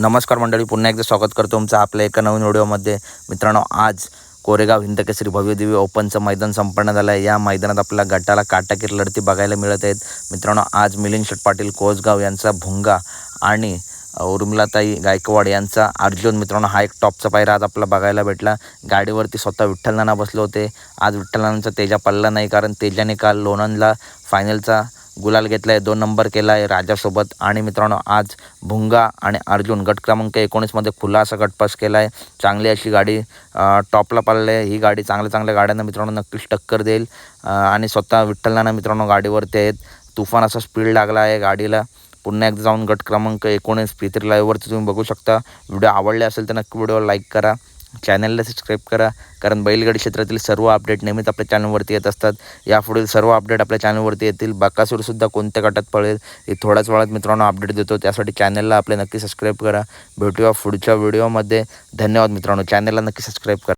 नमस्कार मंडळी पुन्हा एकदा स्वागत करतो तुमचं आपल्या एका नवीन व्हिडिओमध्ये. मित्रांनो आज कोरेगाव हिंदकेसरी भव्यदेवी भव्यदिव्य ओपनचं मैदान संपन्न झालं आहे. या मैदानात आपल्या गटाला काटाकीर लढती बघायला मिळत आहेत. मित्रांनो आज मिलिंद शेट पाटील कोसगाव यांचा भुंगा आणि उर्मिलाताई गायकवाड यांचा अर्जुन. मित्रांनो हा एक टॉपचा पायरा आज आपला बघायला भेटला. गाडीवरती स्वतः विठ्ठल नाना बसले होते. आज विठ्ठल नानांचा तेजा पडला नाही कारण तेजाने काल लोणंदला फायनलचा गुलाल घेतला आहे दोन नंबर केला आहे राजासोबत. आणि मित्रांनो आज भुंगा आणि अर्जुन गट क्रमांक एकोणीसमध्ये खुला असा गटपास केला आहे चांगली अशी गाडी टॉपला पाळली आहे. ही गाडी चांगल्या चांगल्या गाड्यांना मित्रांनो नक्कीच टक्कर देईल. आणि स्वतः विठ्ठलनाना मित्रांनो गाडीवरती आहेत. तुफान असा स्पीड लागला आहे गाडीला. पुन्हा एकदा जाऊन गट क्रमांक एकोणीस पित्री लाईव्हवरती तुम्ही बघू शकता. व्हिडिओ आवडले असेल तर नक्की व्हिडिओ लाईक करा. चॅनलला सबस्क्राईब करा. कारण बैलगाडी क्षेत्रातील सर्व अपडेट नेहमीच आपल्या चॅनलवरती येत असतात. यापुढील सर्व अपडेट आपल्या चॅनलवरती येतील. बाकासूरसुद्धा कोणत्या गटात पळेल हे थोड्याच वेळात मित्रांनो अपडेट देतो. त्यासाठी चॅनलला आपले नक्की सबस्क्राईब करा. भेटूया पुढच्या व्हिडिओमध्ये धन्यवाद मित्रांनो. चॅनलला नक्की सबस्क्राईब करा.